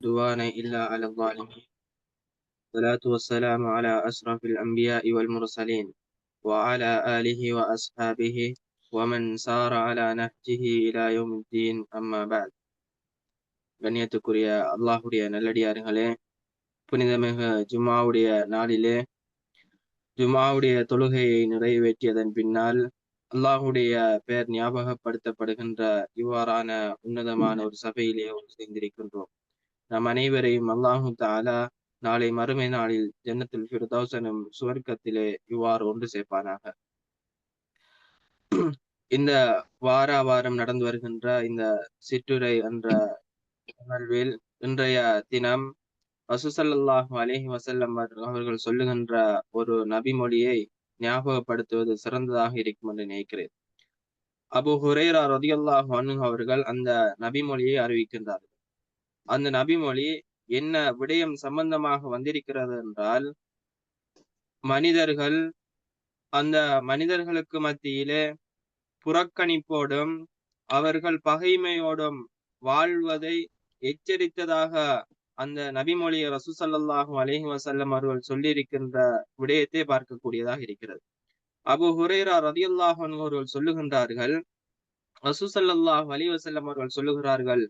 عدوان إلا على الظالمين الصلاة والسلام على أشرف الأنبياء والمرسلين وعلى آله وأصحابه ومن سار على نهجه إلى يوم الدين أما بعد கண்ணியத்துக்குரிய அல்லாஹுடைய நல்லடியார்களே புனிதமிகு ஜுமாவுடைய நாளிலே ஜுமாவுடைய தொழுகையை நிறைவேற்றியதன் பின்னால் அல்லாஹுடைய பெயர் ஞாபகப்படுத்தப்படுகின்ற இவ்வாறான உன்னதமான ஒரு சபையிலே சேர்ந்திருக்கின்றோம் நம் அனைவரையும் அல்லாஹு தாலா நாளை மறுமை நாளில் ஜன்னத்தில் ஃபிர்தௌசனும் சுவர்க்கத்திலே இவ்வாறு ஒன்று சேர்ப்பானாக. இந்த வார வாரம் நடந்து வருகின்ற இந்த சிற்றுரை என்ற நிகழ்வில் இன்றைய தினம் வசுசல்லாஹு அலேஹி வசல்லம் அவர்கள் சொல்லுகின்ற ஒரு நபிமொழியை ஞாபகப்படுத்துவது சிறந்ததாக இருக்கும் என்று நினைக்கிறேன். அபு ஹுரேரா ரதியல்லாஹு அனு அவர்கள் அந்த நபிமொழியை அறிவிக்கின்றார்கள். அந்த நபிமொழி என்ன விடயம் சம்பந்தமாக வந்திருக்கிறது என்றால் மனிதர்கள் அந்த மனிதர்களுக்கு மத்தியிலே புறக்கணிப்போடும் அவர்கள் பகைமையோடும் வாழ்வதை எச்சரித்ததாக அந்த நபிமொழி ரசூசல்லாஹும் அலஹி வசல்லம் அவர்கள் சொல்லியிருக்கின்ற விடயத்தை பார்க்கக்கூடியதாக இருக்கிறது. அபு ஹுரேரா ரதியுல்லாஹன் அவர்கள் சொல்லுகின்றார்கள் ரசூசல்லாஹ் அலி வசல்லம் அவர்கள் சொல்லுகிறார்கள்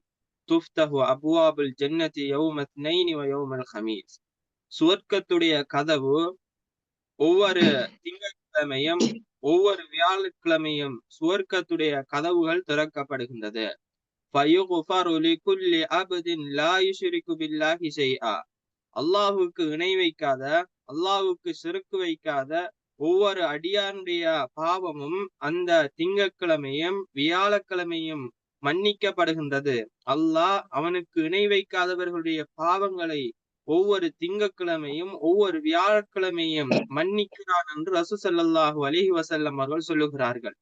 துஃப்தஹு அபுவாபுல் ஜன்னதி யௌமத் நைனி வ யௌமல் ஹமீஸ். சுவர்க்கத்துடைய கதவு ஒவ்வொரு திங்கட்கிழமையும் ஒவ்வொரு வியாழக்கிழமையும் சுவர்க்கத்துடைய கதவுகள் திறக்கப்படுகின்றது. அல்லாஹுக்கு இணை வைக்காத அல்லாஹுக்கு செருக்கு வைக்காத ஒவ்வொரு அடியானுடைய பாவமும் அந்த திங்கக்கிழமையும் வியாழக்கிழமையும் மன்னிக்கப்படுகின்றது. அல்லாஹ் அவனுக்கு இணை வைக்காதவர்களுடைய பாவங்களை ஒவ்வொரு திங்கக்கிழமையும் ஒவ்வொரு வியாழக்கிழமையும் மன்னிக்கிறான் என்று ரசு சல்லாஹூ அலிஹி வசல்லம் அவர்கள் சொல்லுகிறார்கள்.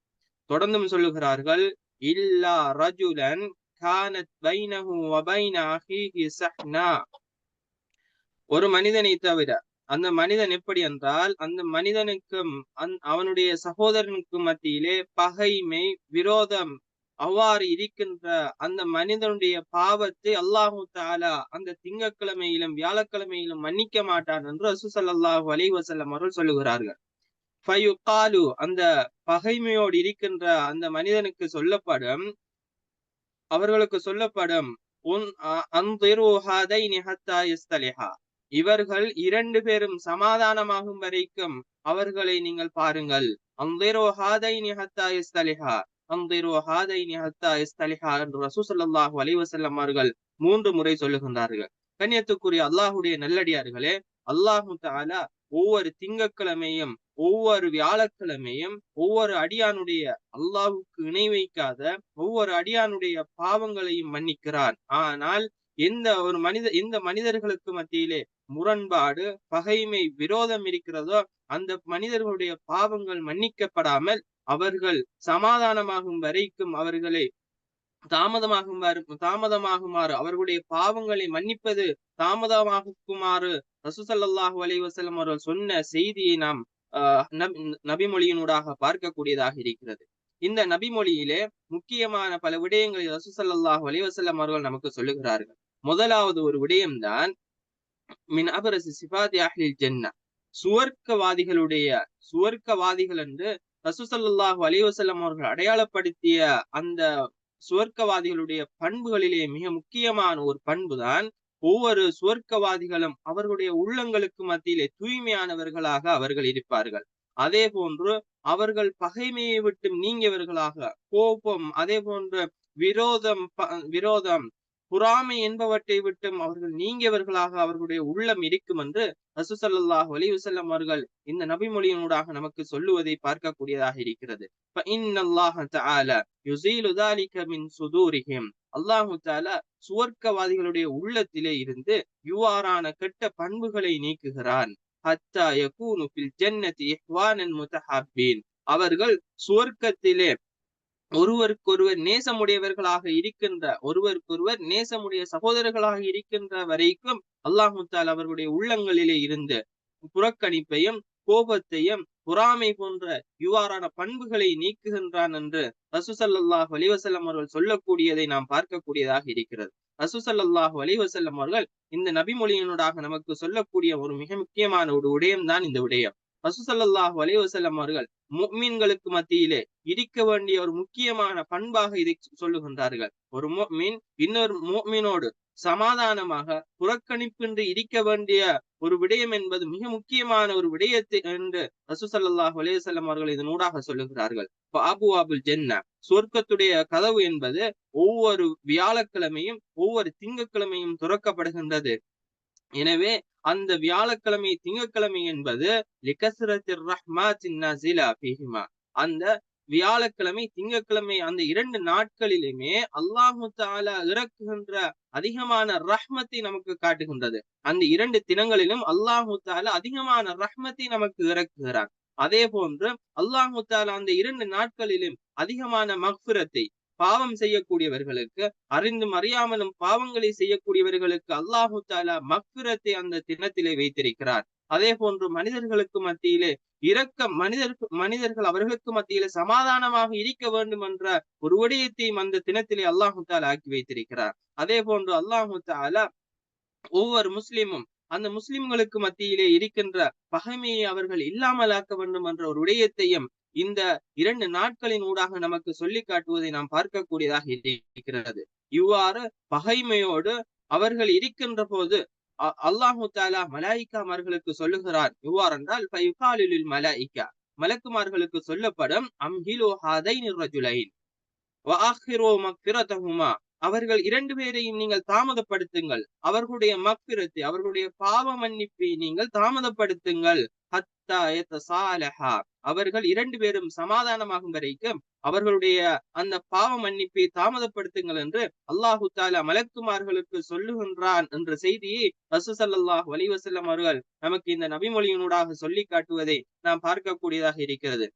தொடர்ந்தும் சொல்லுகிறார்கள் இல்லா ரஜுலன் கானத் பைனஹு வபைன அஹீஹி சஹ்னா. ஒரு மனிதனை தவிர அந்த மனிதன் எப்படி என்றால் அந்த மனிதனுக்கும் அவனுடைய சகோதரனுக்கும் மத்தியிலே பகைமை விரோதம் அவ்வாறு இருக்கின்ற அந்த மனிதனுடைய பாவத்தை அல்லாஹு தாலா அந்த திங்கக்கிழமையிலும் வியாழக்கிழமையிலும் மன்னிக்க மாட்டான் என்று அசுசல்லாஹு அலி வசல்லம் அவர்கள் சொல்லுகிறார்கள். ஃபயுகாலு அந்த பகைமையோடு இருக்கின்ற அந்த மனிதனுக்கு சொல்லப்படும் அவர்களுக்கு சொல்லப்படும் இவர்கள் இரண்டு பேரும் சமாதானமாகும் வரைக்கும் அவர்களை நீங்கள் பாருங்கள். அவர்கள் மூன்று முறை சொல்லுகின்றார்கள். கண்ணியத்துக்குரிய அல்லாஹுடைய நல்லடியார்களே அல்லாஹு தாலா ஒவ்வொரு திங்கக்கிழமையும் ஒவ்வொரு வியாழக்கிழமையும் ஒவ்வொரு அடியானுடைய அல்லாஹுக்கு இணை வைக்காத ஒவ்வொரு அடியானுடைய பாவங்களையும் மன்னிக்கிறான். ஆனால் எந்த ஒரு மனித எந்த மனிதர்களுக்கு மத்தியிலே முரண்பாடு பகைமை விரோதம் இருக்கிறதோ அந்த மனிதர்களுடைய பாவங்கள் மன்னிக்கப்படாமல் அவர்கள் சமாதானமாகும் வரைக்கும் அவர்களை தாமதமாகுமாறு தாமதமாகுமாறு அவர்களுடைய பாவங்களை மன்னிப்பது தாமதமாகுமாறு ரசூசல்லாஹு அலைவசல்லம் அவர்கள் சொன்ன செய்தியை நாம் நபிமொழியினூடாக பார்க்கக்கூடியதாக இருக்கிறது. இந்த நபிமொழியிலே முக்கியமான பல விடயங்களை ரசூசல்லாஹு அலைவசல்லம் அவர்கள் நமக்கு சொல்லுகிறார்கள். முதலாவது ஒரு விடயம்தான் மின் அபரசு சிபாதி அஹ்லில் ஜன்னா. சுவர்க்கவாதிகளுடைய சுவர்க்கவாதிகள் என்று ரசூசல்லாஹ் அலிவசல்லம் அவர்கள் அடையாளப்படுத்திய அந்த சுவர்க்கவாதிகளுடைய பண்புகளிலே மிக முக்கியமான ஒரு பண்புதான் ஒவ்வொரு சுவர்க்கவாதிகளும் அவர்களுடைய உள்ளங்களுக்கு மத்தியிலே தூய்மையானவர்களாக அவர்கள் இருப்பார்கள். அதே போன்று அவர்கள் பகைமையை விட்டு நீங்கியவர்களாக கோபம் அதே போன்று விரோதம் விரோதம் புறாமை என்பவற்றை விட்டும் அவர்கள் நீங்கியவர்களாக அவர்களுடைய உள்ளம் இருக்கும் என்று ரசூசல்லாஹ் வலிவசல்லம் அவர்கள் இந்த நபிமொழியினூடாக நமக்கு சொல்லுவதை பார்க்கக்கூடியதாக இருக்கிறது. அல்லாஹு தாலா சுவர்க்கவாதிகளுடைய உள்ளத்திலே இருந்து இவ்வாறான கெட்ட பண்புகளை நீக்குகிறான். அவர்கள் சுவர்க்கத்திலே ஒருவருக்கொருவர் நேசமுடையவர்களாக இருக்கின்ற ஒருவருக்கொருவர் நேசமுடைய சகோதரர்களாக இருக்கின்ற வரைக்கும் அல்லாஹுத்தால் அவர்களுடைய உள்ளங்களிலே இருந்து புறக்கணிப்பையும் கோபத்தையும் பொறாமை போன்ற இவ்வாறான பண்புகளை நீக்குகின்றான் என்று ரசூசல்லாஹ் வலிவசல்லம் அவர்கள் சொல்லக்கூடியதை நாம் பார்க்கக்கூடியதாக இருக்கிறது. ரசூசல்லாஹு அலைவசல்லம் அவர்கள் இந்த நபிமொழியினூடாக நமக்கு சொல்லக்கூடிய ஒரு மிக முக்கியமான ஒரு விடயம் தான் இந்த விடயம் ரசூசல்லாஹ் வலைவசல்லம் அவர்கள் முக்மீன்களுக்கு மத்தியிலே இடிக்க வேண்டிய ஒரு முக்கியமான பண்பாக இதை சொல்லுகின்றார்கள். ஒரு மீன் இன்னொரு முக்மீனோடு சமாதானமாக புறக்கணிப்பின்றி இருக்க வேண்டிய ஒரு விடயம் என்பது மிக முக்கியமான ஒரு விடயத்தை என்று ரசூசல்லாஹ் வலையசல்லம் அவர்கள் இதனூடாக சொல்லுகிறார்கள். அபு அபுல் ஜென்ன சொர்க்கத்துடைய கதவு என்பது ஒவ்வொரு வியாழக்கிழமையும் ஒவ்வொரு திங்கக்கிழமையும் துறக்கப்படுகின்றது. எனவே அந்த வியாழக்கிழமை திங்கக்கிழமை என்பது அந்த வியாழக்கிழமை திங்கக்கிழமை அந்த இரண்டு நாட்களிலுமே அல்லாஹு தாலா இறக்குகின்ற அதிகமான ரஹ்மத்தை நமக்கு காட்டுகின்றது. அந்த இரண்டு தினங்களிலும் அல்லாஹு தாலா அதிகமான ரஹ்மத்தை நமக்கு இறக்குகிறார் அதே போன்று அல்லாஹு தாலா அந்த இரண்டு நாட்களிலும் அதிகமான மக்ஃபிரத்தை பாவம் செய்யக்கூடியவர்களுக்கு அறிந்தும் அறியாமலும் பாவங்களை செய்யக்கூடியவர்களுக்கு அல்லாஹு தாலா மக்பிரத்தை அந்த தினத்திலே வைத்திருக்கிறார். அதே போன்று மனிதர்களுக்கு மத்தியிலே இரக்க மனிதர்கள் மனிதர்கள் அவர்களுக்கு மத்தியிலே சமாதானமாக இருக்க வேண்டும் என்ற ஒரு விடயத்தையும் அந்த தினத்திலே அல்லாஹு தாலா ஆக்கி வைத்திருக்கிறார். அதே போன்று அல்லாஹு தாலா ஒவ்வொரு முஸ்லிமும் அந்த முஸ்லிம்களுக்கு மத்தியிலே இருக்கின்ற பகைமையை அவர்கள் இல்லாமலாக்க வேண்டும் என்ற ஒரு விடயத்தையும் இந்த இரண்டு நாட்களின் ஊடாக நமக்கு சொல்லி காட்டுவதை நாம் பார்க்கக்கூடியதாக இருக்கிறது. இவ்வாறு பகைமையோடு அவர்கள் இருக்கின்ற போது அல்லாஹு தாலா மலாய்க்கா மார்களுக்கு சொல்லுகிறார். இவ்வாறு என்றால் மலாய்க்கா. மலக்குமார்களுக்கு சொல்லப்படும் அம்ஹிலோ ஹாதைன் ரஜுலைன். அவர்கள் இரண்டு பேரையும் நீங்கள் தாமதப்படுத்துங்கள். அவர்களுடைய மக்கிரத்தை அவர்களுடைய பாவ மன்னிப்பை நீங்கள் தாமதப்படுத்துங்கள். அவர்கள் இரண்டு பேரும் சமாதானமாகும் வரைக்கும் அவர்களுடைய அந்த பாவ மன்னிப்பை தாமதப்படுத்துங்கள் என்று அல்லாஹு தாலா மலக்குமார்களுக்கு சொல்லுகின்றான் என்ற செய்தியை ரசூசல்லாஹ் வலிவசல்லம் அவர்கள் நமக்கு இந்த நபிமொழியினூடாக சொல்லி காட்டுவதை நாம் பார்க்கக்கூடியதாக இருக்கிறது.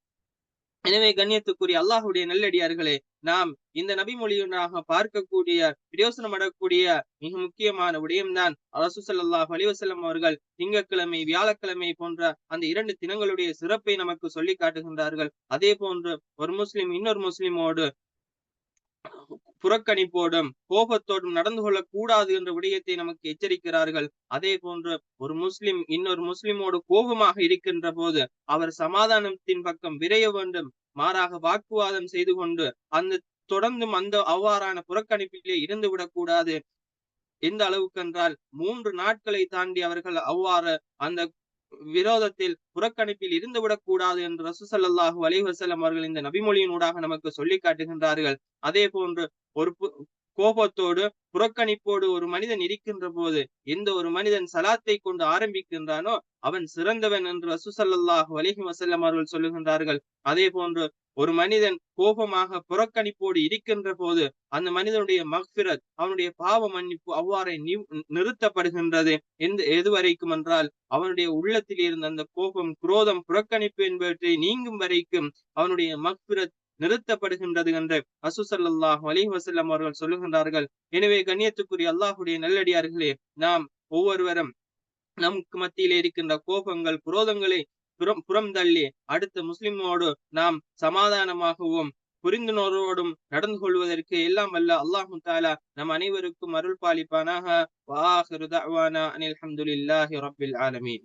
எனவே கண்ணியத்துக்குரிய அல்லாஹுடைய நல்லடியார்களே நாம் இந்த நபிமொழியினாக பார்க்கக்கூடிய பிரயோசனம் அடக்கூடிய மிக முக்கியமான விடயம்தான் அரசுசல்லாஹ் அலிவசல்லம் அவர்கள் திங்கட்கிழமை வியாழக்கிழமை போன்ற அந்த இரண்டு தினங்களுடைய சிறப்பை நமக்கு சொல்லி காட்டுகின்றார்கள். அதே போன்று ஒரு முஸ்லிம் இன்னொரு முஸ்லிமோடு புறக்கணிப்போடும் கோபத்தோடும் நடந்து கொள்ளக்கூடாது என்ற விடயத்தை நமக்கு எச்சரிக்கிறார்கள். அதே போன்று ஒரு முஸ்லிம் இன்னொரு முஸ்லிமோடு கோபமாக இருக்கின்ற போது அவர் சமாதானத்தின் பக்கம் விரைய வேண்டும். மாறாக வாக்குவாதம் செய்து கொண்டு அந்த தொடர்ந்தும் அந்த அவ்வாறான புறக்கணிப்பிலே இருந்து விடக்கூடாது. எந்த அளவுக்கு என்றால் மூன்று நாட்களை தாண்டி அவர்கள் அவ்வாறு அந்த விரோதத்தில் புறக்கணிப்பில் இருந்து விடக்கூடாது என்று ரசூசல்லாஹூ அலிஹசல்லம் அவர்கள் இந்த நபிமொழியினூடாக நமக்கு சொல்லி காட்டுகின்றார்கள். அதே போன்று ஒரு கோபத்தோடு புறக்கணிப்போடு ஒரு மனிதன் இருக்கின்ற போது எந்த ஒரு மனிதன் சலாத்தை கொண்டு ஆரம்பிக்கின்றானோ அவன் சிறந்தவன் என்று ரசூசல்லாஹு அலிஹி வசல்லம் அவர்கள் சொல்லுகின்றார்கள். அதே போன்று ஒரு மனிதன் கோபமாக புறக்கணிப்போடு இருக்கின்ற போது அந்த மனிதனுடைய மக்பிரத் அவனுடைய பாவ மன்னிப்பு அவ்வாறே நிறுத்தப்படுகின்றது. எந்த எதுவரைக்கும் என்றால் அவனுடைய உள்ளத்தில் இருந்த அந்த கோபம் குரோதம் புறக்கணிப்பு என்பவற்றை நீங்கும் வரைக்கும் அவனுடைய மக்பிரத் நிறுத்தப்படுகின்றது என்று அசுசல்லாஹ் அலி வசல்லம் அவர்கள் சொல்லுகின்றார்கள். எனவே கண்ணியத்துக்குரிய அல்லாஹுடைய நல்லடியார்களே நாம் ஒவ்வொருவரும் நமக்கு மத்தியிலே இருக்கின்ற கோபங்கள் குரோதங்களை புறம் புறம் தள்ளி அடுத்த முஸ்லிமோடு நாம் சமாதானமாகவும் புரிந்துணர்வோடும் நடந்து கொள்வதற்கு எல்லாம் வல்ல அல்லாஹு தாலா நம் அனைவருக்கும் அருள் பாலிப்பானாக. வாஹிரு அனில் அஹமதுல்லாஹி ரபில் ஆலமீன்.